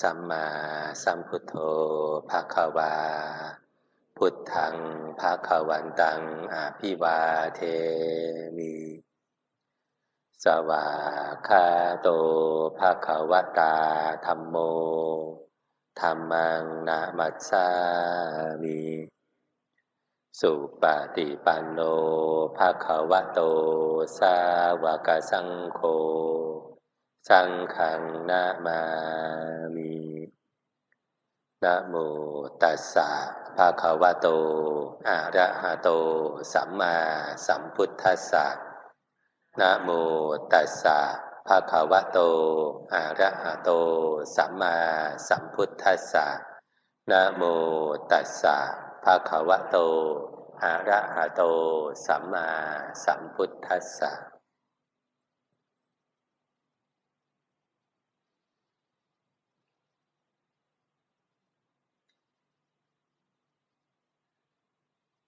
สัมมาสัมพุทโธภะคะวา พุทธังภะคะวันตังอาภิวาเทมิ สวาคาโตภะคะวตาธรรมโมธรรมังนามัสสามิ สุปฏิปันโนภะคะวะโต สาวกสังโฆ สังฆังนามามินะโมตัสสะภะคะวะโต อะระหะโต สัมมาสัมพุทธัสสะนะโมตัสสะภะคะวะโต อะระหะโต สัมมาสัมพุทธัสสะนะโมตัสสะภะคะวะโต อะระหะโต สัมมาสัมพุทธัสสะ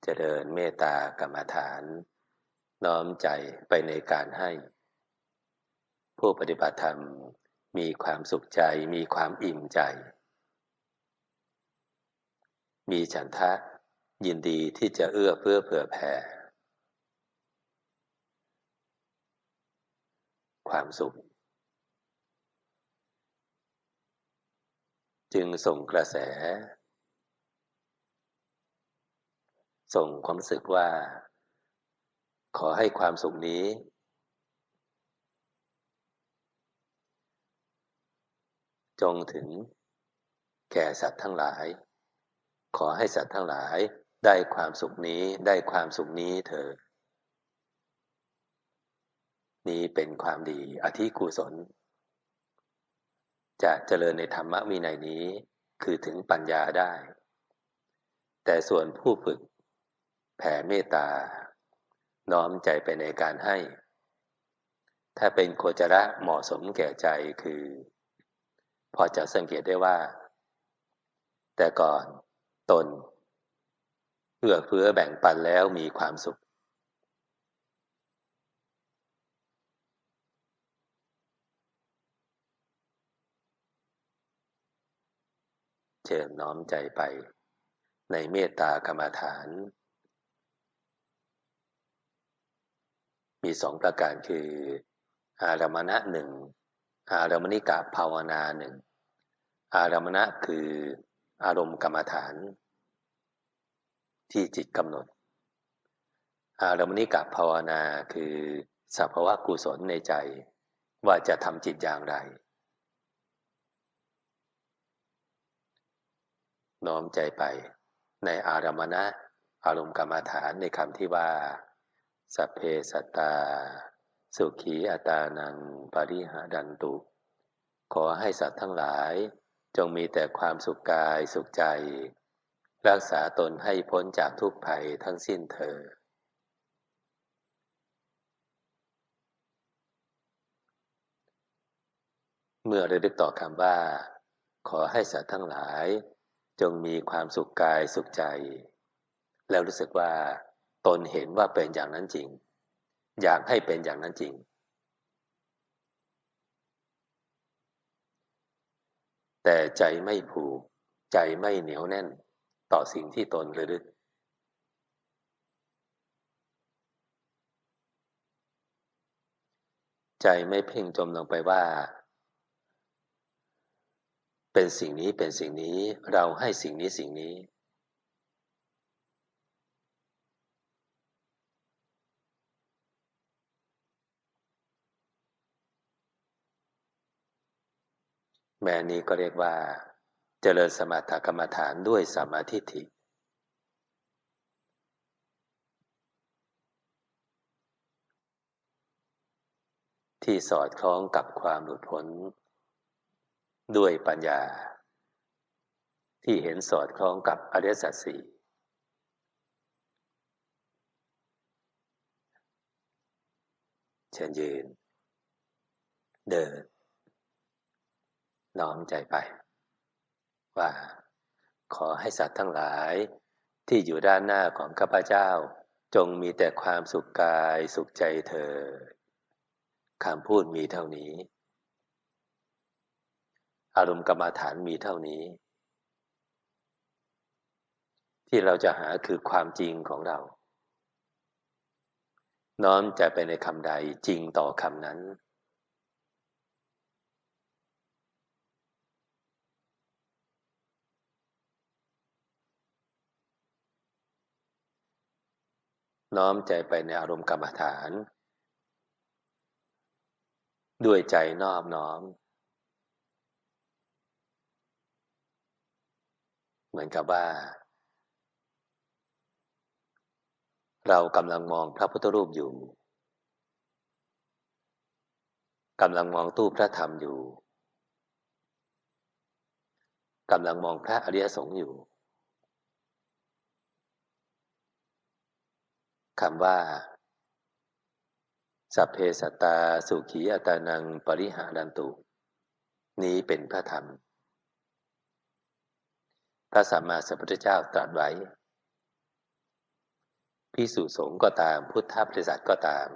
เจริญเมตตากรรมฐาน น้อมใจไปในการให้ ผู้ปฏิบัติธรรมมีความสุขใจมีความอิ่มใจ มีฉันทะยินดีที่จะเอื้อเพื่อเผื่อแผ่ ความสุข จึงส่งกระแส ส่งความรู้สึกว่า ขอให้ความสุขนี้ จงถึง แก่สัตว์ทั้งหลาย ขอให้สัตว์ทั้งหลายได้ความสุขนี้ได้ความสุขนี้เถิดนี้เป็นความดีอธิกุศล จะเจริญในธรรมวินัยนี้คือถึงปัญญาได้ แต่ส่วนผู้ฝึก แผ่เมตตา น้อมใจไปในการให้ ถ้าเป็นโคจระเหมาะสมแก่ใจคือ พอจะสังเกตได้ว่า แต่ก่อนตนเอื้อเฟื้อแบ่งปันแล้วมีความสุข เชิญน้อมใจไปในเมตตากรรมฐาน มีสองประการคืออารมณะหนึ่งอารมณิกะภาวนาหนึ่งอารมณะคืออารมณ์กรรมฐาน ที่จิตกำหนด อารมณิกะภาวนาคือสภาวะกุศลในใจ ว่าจะทำจิตอย่างไร น้อมใจไปในอารมณะอารมณ์กรรมฐานในคำที่ว่า สัพเพสัตตา สุขีอัตานังปริหาดันตุ ขอให้สัตว์ทั้งหลาย จงมีแต่ความสุขกายสุขใจ รักษาตนให้พ้นจากทุกภัยทั้งสิ้นเธอเมื่อระลึกต่อคำว่า ขอให้สัตว์ทั้งหลาย จงมีความสุขกายสุขใจ แล้วรู้สึกว่า ตนเห็นว่าเป็นอย่างนั้นจริง อยากให้เป็นอย่างนั้นจริง แต่ใจไม่ผูก ใจไม่เหนียวแน่นต่อสิ่งที่ตนระลึกใจไม่เพ่งจมลงไปว่า เป็นสิ่งนี้เป็นสิ่งนี้เราให้สิ่งนี้สิ่งนี้ แม้นี้ก็เรียกว่า เจริญสมถกรรมฐานด้วยสมาธิิที่สอดคล้องกับความหลุดพ้น ด้วยปัญญา ที่เห็นสอดคล้องกับอริยสัจสี่เชิญยืน เดิน น้อมใจไป ว่าขอให้สัตว์ทั้งหลายที่อยู่ด้านหน้าของข้าพเจ้า จงมีแต่ความสุขกายสุขใจเธอคำพูดมีเท่านี้ อารมณ์กรรมาฐานมีเท่านี้ ที่เราจะหาคือความจริงของเรา น้อมใจไปในคำใดจริงต่อคำนั้น น้อมใจไปในอารมณ์กรรมฐาน ด้วยใจนอบน้อม เหมือนกับว่า เรากำลังมองพระพุทธรูปอยู่กำลังมองตู้พระธรรมอยู่กำลังมองพระอริยสงฆ์อยู่ คำว่า สัพเพสัตตาสุขีอัตานังปริหารันตุ นี้เป็นพระธรรม พระสัมมาสัมพุทธเจ้าตรัสไว้พิสุสงฆ์ก็ตามพุทธบริษัทก็ตาม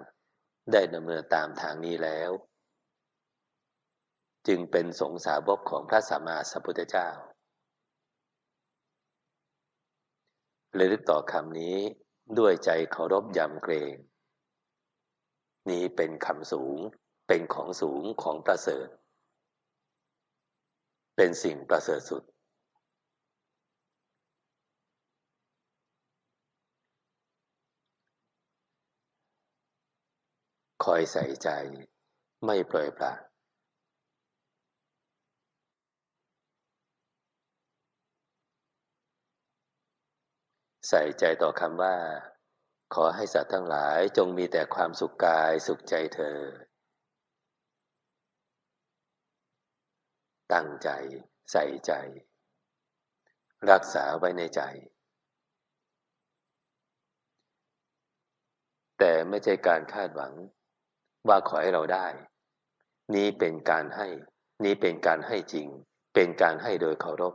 ได้ดำเนินตามทางนี้แล้ว จึงเป็นสงสาวกของพระสัมมาสัมพุทธเจ้าเลยลึกต่อคำนี้ ด้วยใจเคารพยำเกรง นี้เป็นคำสูงเป็นของสูงของประเสริฐ เป็นสิ่งประเสริฐสุด คอยใส่ใจไม่ปล่อยปละ ใส่ใจต่อคำว่า ขอให้สัตว์ทั้งหลายจงมีแต่ความสุขกายสุขใจเธอ ตั้งใจ ใส่ใจ รักษาไว้ในใจ แต่ไม่ใช่การคาดหวัง ว่าขอให้เราได้ นี้เป็นการให้ นี้เป็นการให้จริง เป็นการให้โดยเคารพ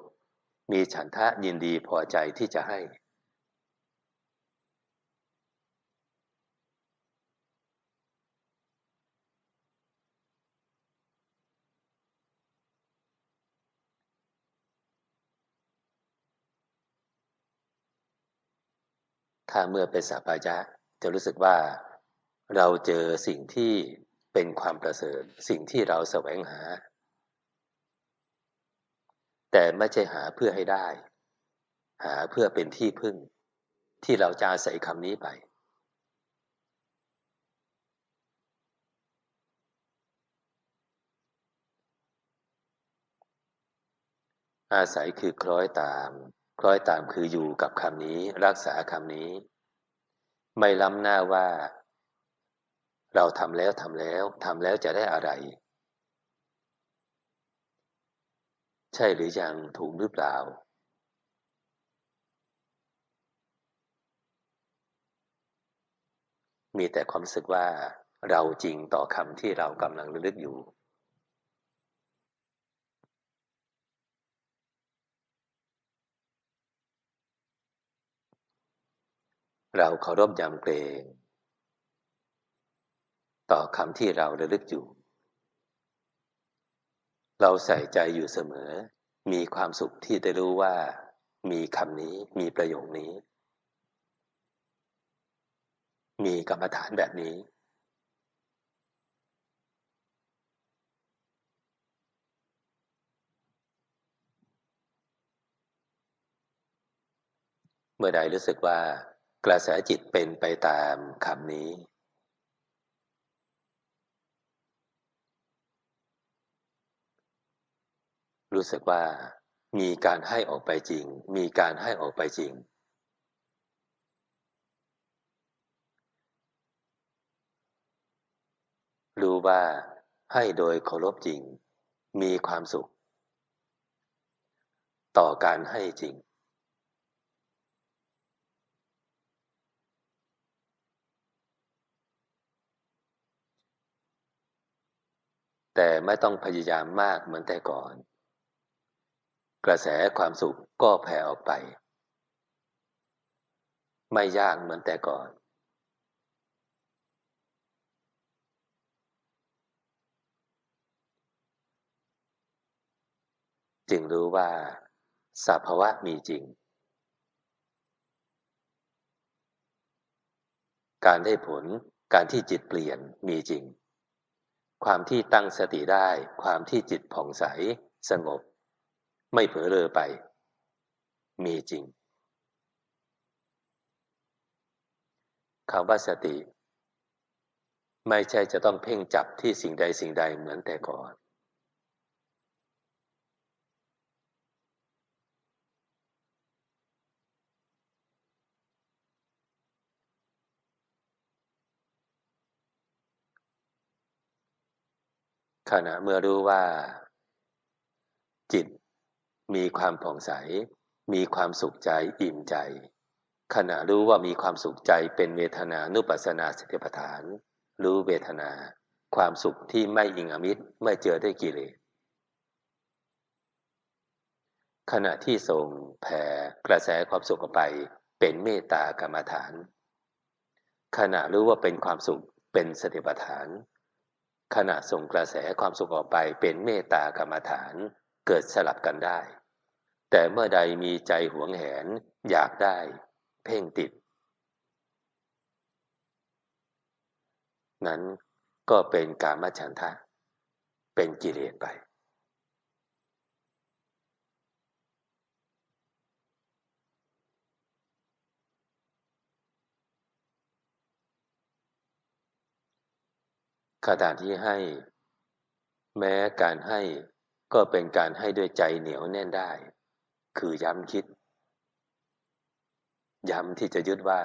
มีฉันทะยินดีพอใจที่จะให้ ถ้าเมื่อเป็นสัพพายะจะรู้สึกว่าเราเจอสิ่งที่เป็นความประเสริฐสิ่งที่เราแสวงหา แต่ไม่ใช่หาเพื่อให้ได้ หาเพื่อเป็นที่พึ่ง ที่เราจะอาศัยคำนี้ไป อาศัยคือคล้อยตาม คล้อยตามคืออยู่กับคำนี้รักษาคำนี้ ไม่ล้ำหน้าว่า เราทำแล้วทำแล้วทำแล้วจะได้อะไร ใช่หรือยังถูกหรือเปล่า มีแต่ความรู้สึกว่าเราจริงต่อคำที่เรากำลังระลึกอยู่ เราเคารพยำเกรง ต่อคำที่เราระลึกอยู่ เราใส่ใจอยู่เสมอ มีความสุขที่ได้รู้ว่า มีคำนี้มีประโยคนี้ มีกรรมฐานแบบนี้ เมื่อใดรู้สึกว่า กระแสจิตเป็นไปตามคำนี้ รู้สึกว่า มีการให้ออกไปจริง มีการให้ออกไปจริง รู้ว่าให้โดยเคารพจริง มีความสุข ต่อการให้จริง แต่ไม่ต้องพยายามมากเหมือนแต่ก่อน กระแสความสุขก็แผ่ออกไป ไม่ยากเหมือนแต่ก่อน จึงรู้ว่าสภาวะมีจริง การได้ผลการที่จิตเปลี่ยนมีจริง ความที่ตั้งสติได้ ความที่จิตผ่องใสสงบ ไม่เผลอเลอไป มีจริงคำว่าสติ ไม่ใช่จะต้องเพ่งจับที่สิ่งใดสิ่งใดเหมือนแต่ก่อน ขณะเมื่อรู้ว่า จิตมีความผ่องใส มีความสุขใจอิ่มใจ ขณะรู้ว่ามีความสุขใจเป็นเวทนานุปัสนาสติปัฏฐาน รู้เวทนา ความสุขที่ไม่อิงอมิตรไม่เจอด้วยกิเลสขณะที่ส่งแผ่กระแสความสุขออกไปเป็นเมตตากรรมฐาน ขณะรู้ว่าเป็นความสุขเป็นสติปัฏฐาน ขณะส่งกระแสความสุขออกไปเป็นเมตตากรรมฐานเกิดสลับกันได้ แต่เมื่อใดมีใจหวงแหน อยากได้ เพ่งติด นั้นก็เป็นกามฉันทะ เป็นกิเลสไป ขณะที่ให้ แม้การให้ก็เป็นการให้ด้วยใจเหนียวแน่นได้ คือย้ำคิด ย้ำที่จะยึดว่า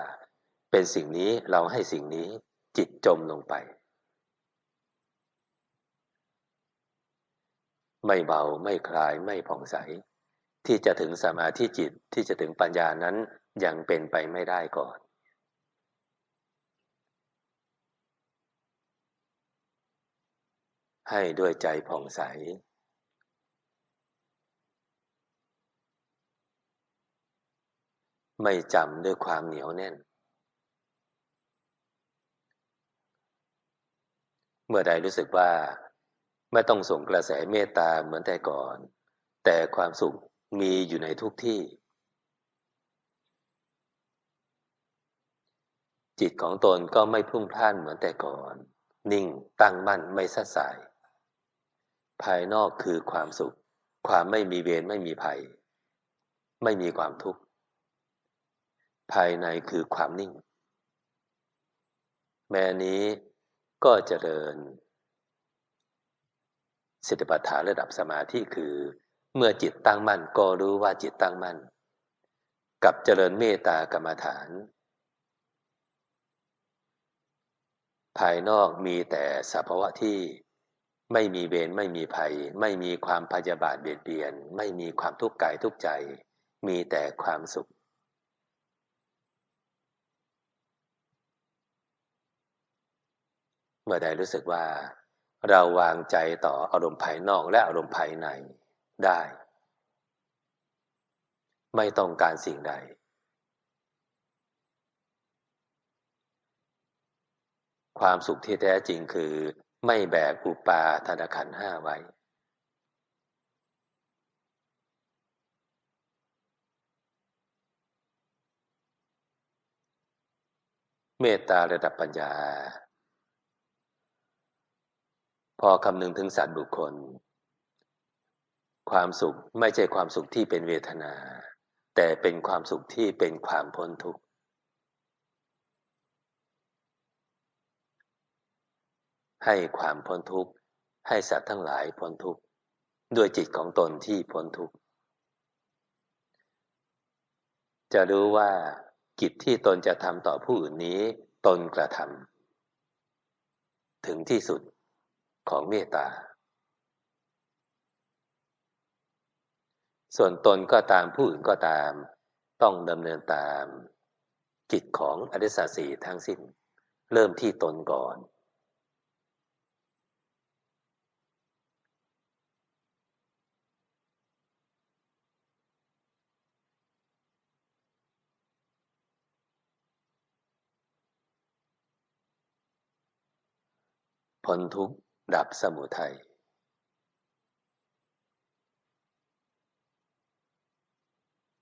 เป็นสิ่งนี้เราให้สิ่งนี้จิตจมลงไป ไม่เบาไม่คลายไม่ผ่องใส ที่จะถึงสมาธิจิตที่จะถึงปัญญานั้นยังเป็นไปไม่ได้ก่อน ให้ด้วยใจผ่องใส ไม่จำด้วยความเหนียวแน่น เมื่อใดรู้สึกว่า ไม่ต้องส่งกระแสเมตตาเหมือนแต่ก่อน แต่ความสุขมีอยู่ในทุกที่ จิตของตนก็ไม่พุ่งพล่านเหมือนแต่ก่อน นิ่งตั้งมั่นไม่สัดสาย ภายนอกคือความสุข ความไม่มีเวรไม่มีภัย ไม่มีความทุกข์ ภายในคือความนิ่ง แม้นี้ก็เจริญสติปัฏฐานระดับสมาธิคือ เมื่อจิตตั้งมั่นก็รู้ว่าจิตตั้งมั่น กับเจริญเมตตากรรมฐาน ภายนอกมีแต่สภาวะที่ ไม่มีเวรไม่มีภัย ไม่มีความพยาบาทเบียดเบียน ไม่มีความทุกข์กายทุกข์ใจ มีแต่ความสุข เมื่อใดรู้สึกว่า เราวางใจต่ออารมณ์ภายนอกและอารมณ์ภายในได้ ไม่ต้องการสิ่งใดความสุขที่แท้จริงคือ ไม่แบกอุปาทานขันห้าไว้ เมตตาระดับปัญญา พอคำนึงถึงสัตว์บุคคล ความสุขไม่ใช่ความสุขที่เป็นเวทนา แต่เป็นความสุขที่เป็นความพ้นทุกข์ ให้ความพ้นทุกข์ ให้สัตว์ทั้งหลายพ้นทุกข์ด้วยจิตของตนที่พ้นทุกข์ จะรู้ว่ากิจที่ตนจะทำต่อผู้อื่นนี้ตนกระทำถึงที่สุดของเมตตา ส่วนตนก็ตามผู้อื่นก็ตาม ต้องดำเนินตาม กิจของอริสสีทั้งสิ้น เริ่มที่ตนก่อน พ้นทุกข์ดับสมุทัย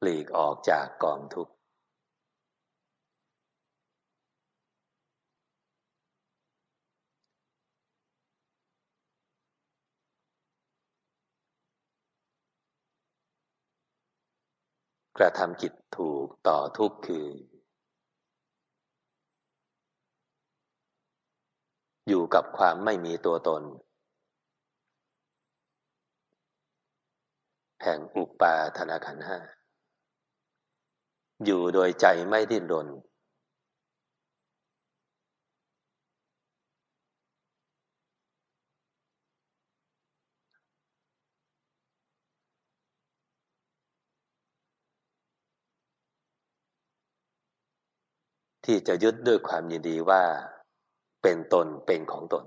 หลีกออกจากกองทุกข์ กระทำกิจถูกต่อทุกคือ อยู่กับความไม่มีตัวตน แห่งอุปาธนาขันห้า อยู่โดยใจไม่ดิ้นรน ที่จะยึดด้วยความยินดีว่า เป็นตนเป็นของตน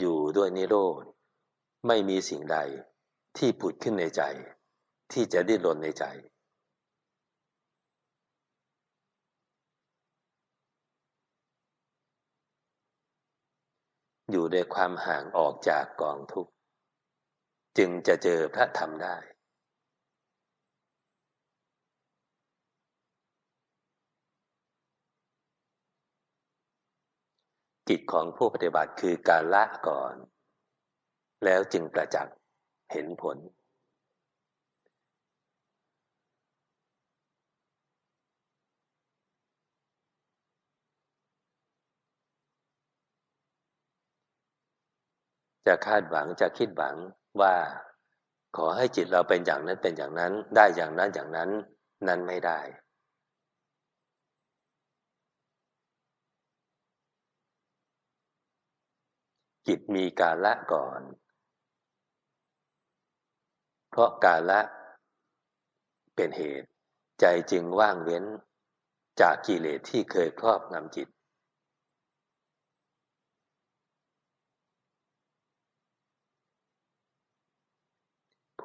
อยู่ด้วยนิโรธไม่มีสิ่งใดที่ผุดขึ้นในใจ ที่จะดิ้นรนในใจ อยู่ในความห่างออกจากกองทุกข์ จึงจะเจอพระธรรมได้ กิจของผู้ปฏิบัติคือการละก่อน แล้วจึงประจักษ์เห็นผล จะคาดหวังจะคิดหวังว่า ขอให้จิตเราเป็นอย่างนั้นเป็นอย่างนั้น ได้อย่างนั้นอย่างนั้น นั้นไม่ได้ จิตมีกาละก่อน เพราะกาละ เป็นเหตุ ใจจึงว่างเว้นจากกิเลสที่เคยครอบงำจิต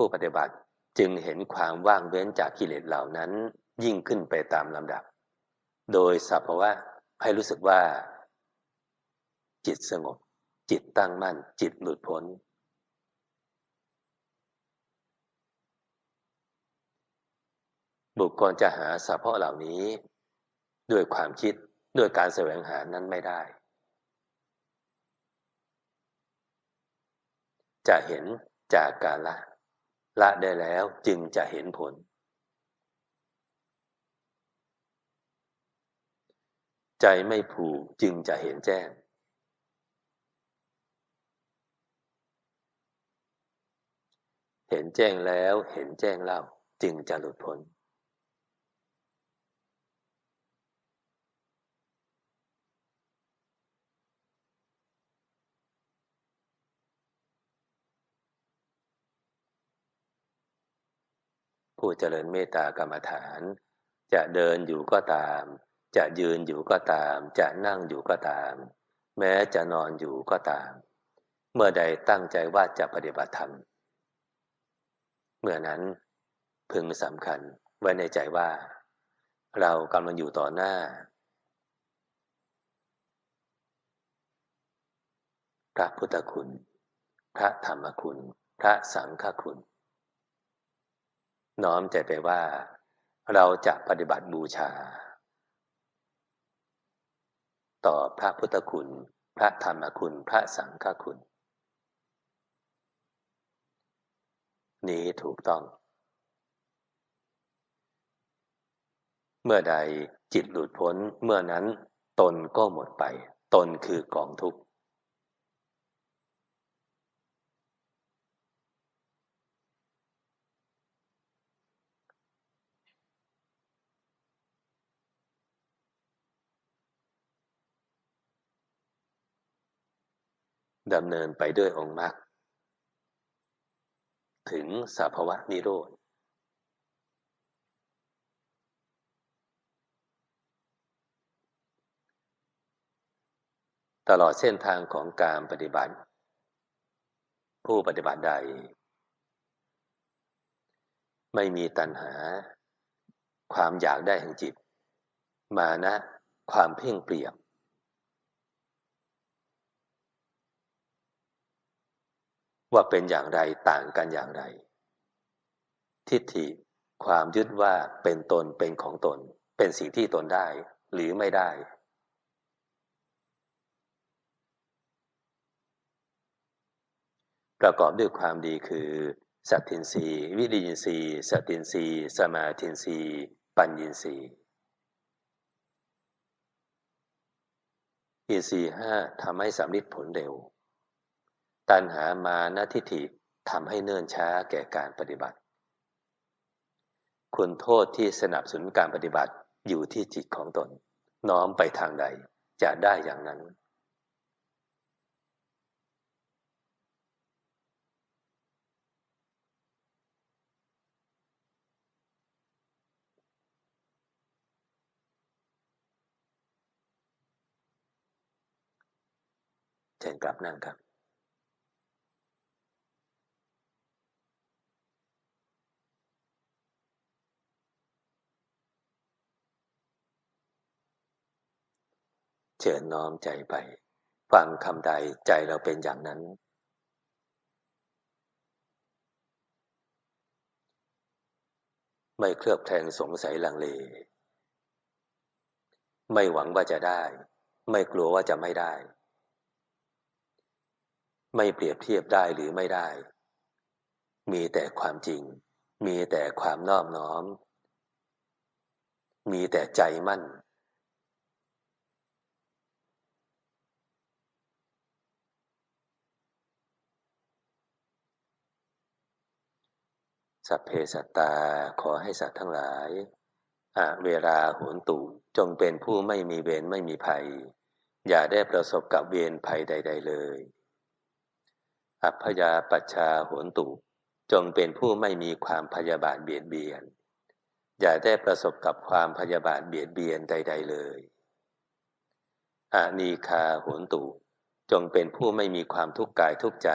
ผู้ปฏิบัติจึงเห็นความว่างเว้นจากกิเลสเหล่านั้นยิ่งขึ้นไปตามลำดับ โดยสัพวะให้รู้สึกว่า จิตสงบ จิตตั้งมั่น จิตหลุดพ้น บุคคลจะหาสัพพะเหล่านี้ ด้วยความคิดด้วยการแสวงหานั้นไม่ได้ จะเห็นจากกาละ ละได้แล้วจึงจะเห็นผล ใจไม่ผูกจึงจะเห็นแจ้ง เห็นแจ้งแล้วเห็นแจ้งเล่าจึงจะหลุดพ้น ผู้เจริญเมตตากรรมฐาน จะเดินอยู่ก็ตาม จะยืนอยู่ก็ตาม จะนั่งอยู่ก็ตาม แม้จะนอนอยู่ก็ตาม เมื่อใดตั้งใจว่าจะปฏิบัติธรรม เมื่อนั้นพึงสำคัญไว้ในใจว่า เรากำลังอยู่ต่อหน้า พระพุทธคุณ พระธรรมคุณ พระสังฆคุณ น้อมใจไปว่า เราจะปฏิบัติบูชา ต่อพระพุทธคุณ พระธรรมคุณ พระสังฆคุณ นี้ถูกต้อง เมื่อใดจิตหลุดพ้นเมื่อนั้นตนก็หมดไป ตนคือกองทุกข์ ดำเนินไปด้วยองค์มรรคถึงสภาวะนิโรธตลอดเส้นทางของการปฏิบัติ ผู้ปฏิบัติใด ไม่มีตัณหา ความอยากได้แห่งจิต มานะ ความเพ่งเปรียบ ว่าเป็นอย่างไรต่างกันอย่างไร ทิฏฐิความยึดว่าเป็นตนเป็นของตน เป็นสิ่งที่ตนได้หรือไม่ได้ ประกอบด้วยความดีคือสัตทินรีวิริยินรีสตินรีสมาธินรีปัญญินรีอินทรีห้าทำให้สำลิดผลเร็ว ตัณหามานาทิฏฐิทำให้เนิ่นช้าแก่การปฏิบัติ คุณโทษที่สนับสนุนการปฏิบัติอยู่ที่จิตของตน น้อมไปทางใดจะได้อย่างนั้น เชิญกลับนั่งครับ เชิญน้อมใจไป ฟังคำใดใจเราเป็นอย่างนั้น ไม่เคลือบแคลงสงสัยลังเล ไม่หวังว่าจะได้ ไม่กลัวว่าจะไม่ได้ ไม่เปรียบเทียบได้หรือไม่ได้ มีแต่ความจริง มีแต่ความนอบน้อม มีแต่ใจมั่น สัพเพสัตตาขอให้สัตว์ทั้งหลายอะเวลาโหนตุจงเป็นผู้ไม่มีเวรไม่มีภัย อย่าได้ประสบกับเวรภัยใด ๆ เลย อัพยาปัชชาโหนตุจงเป็นผู้ไม่มีความพยาบาทเบียดเบียน อย่าได้ประสบกับความพยาบาทเบียดเบียนใด ๆ เลยอานีคาโหนตุจงเป็นผู้ไม่มีความทุกข์กายทุกใจ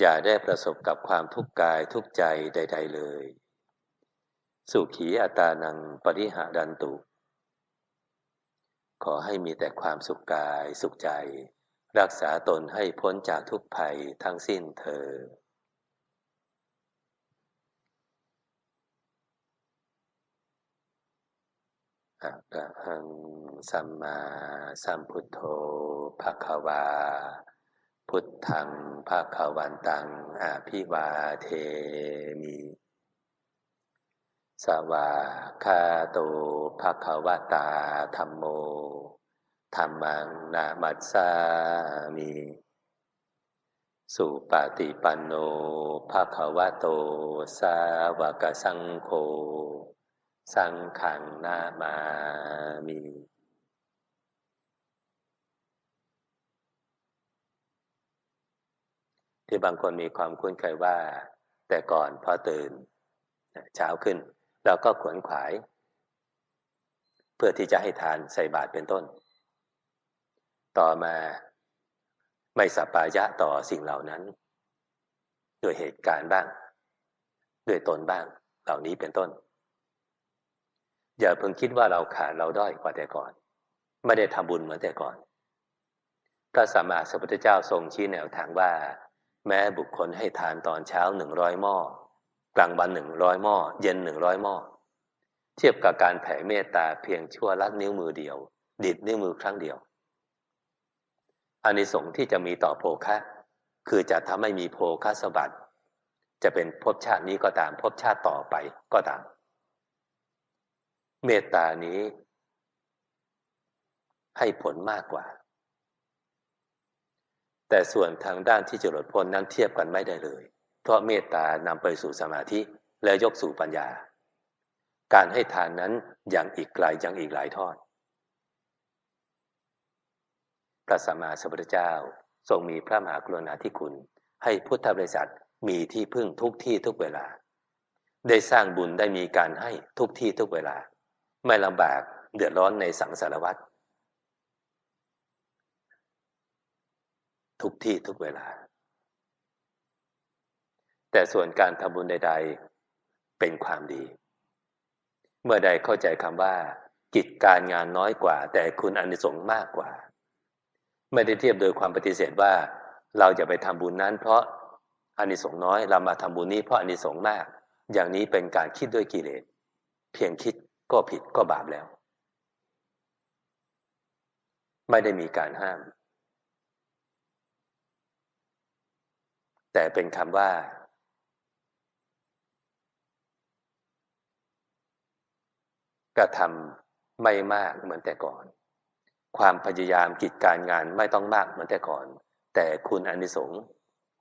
อย่าได้ประสบกับความทุกข์กายทุกใจใด ๆ เลย สุขีอัตานังปริหาดันตุ ขอให้มีแต่ความสุขกายสุขใจ รักษาตนให้พ้นจากทุกภัยทั้งสิ้นเธออะระหังสัมมาสัมพุทโธภะคะวา พุทธังภะควันตังอาภิวาเทมิ สวาคาโตภะคะวตาธรรมโมธรรมังนามัสสามิ สุปฏิปันโนภะคะวะโต สาวกสังโฆ สังขังนามามิ ที่บางคนมีความคุ้นเคยว่า แต่ก่อนพอตื่นเช้าขึ้นเราก็ขวนขวาย เพื่อที่จะให้ทานใส่บาตรเป็นต้น ต่อมาไม่สัปปายะต่อสิ่งเหล่านั้น ด้วยเหตุการณ์บ้าง ด้วยตนบ้างเหล่านี้เป็นต้น อย่าเพิ่งคิดว่าเราขาดเราด้อยกว่าแต่ก่อน ไม่ได้ทำบุญเหมือนแต่ก่อนพระสัมมาสัมพุทธเจ้าทรงชี้แนวทางว่า แม้บุคคลให้ทานตอนเช้าหนึ่งร้อยหม้อ กลางวันหนึ่งร้อยหม้อ เย็นหนึ่งร้อยหม้อ เทียบกับการแผ่เมตตาเพียงชั่วลัดนิ้วมือเดียว ดิดนิ้วมือครั้งเดียวอานิสงส์ที่จะมีต่อโภคะ คือจะทำให้มีโภคะสบัติจะเป็นภพชาตินี้ก็ตามภพชาติต่อไปก็ตาม เมตตานี้ ให้ผลมากกว่า แต่ส่วนทางด้านที่จะหลุดพ้นนั้นเทียบกันไม่ได้เลย เพราะเมตตานำไปสู่สมาธิและยกสู่ปัญญา การให้ทานนั้นยังอีกไกลยังอีกหลายทอด พระสัมมาสัมพุทธเจ้าทรงมีพระมหากรุณาธิคุณ ให้พุทธบริษัทมีที่พึ่งทุกที่ทุกเวลา ได้สร้างบุญได้มีการให้ทุกที่ทุกเวลา ไม่ลำบากเดือดร้อนในสังสารวัฏ ทุกที่ทุกเวลา แต่ส่วนการทำบุญใด ๆ เป็นความดี เมื่อใดเข้าใจคำว่า กิจการงานน้อยกว่า แต่คุณอานิสงส์มากกว่า ไม่ได้เทียบโดยความปฏิเสธว่า เราจะไปทำบุญนั้น เพราะอานิสงส์น้อยเรามาทำบุญนี้เพราะอานิสงส์มาก อย่างนี้เป็นการคิดด้วยกิเลสเพียงคิดก็ผิดก็บาปแล้ว ไม่ได้มีการห้าม แต่เป็นคำว่า กระทำไม่มากเหมือนแต่ก่อน ความพยายามกิจการงานไม่ต้องมากเหมือนแต่ก่อน แต่คุณอนิสงส์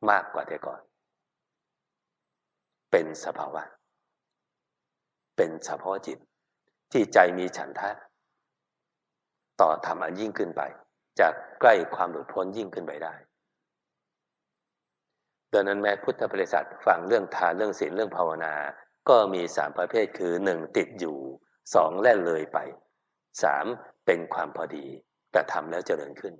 มากกว่าแต่ก่อน เป็นสภาวะ เป็นเฉพาะจิต ที่ใจมีฉันทะ ต่อธรรมอันยิ่งขึ้นไป จากใกล้ความหลุดพ้นยิ่งขึ้นไปได้ ดังนั้นแม้พุทธบริษัทฟังเรื่องทานเรื่องศีลเรื่องภาวนา ก็มีสามประเภทคือหนึ่งติดอยู่สองแล่นเลยไปสามเป็นความพอดี แต่ทำแล้วเจริญขึ้น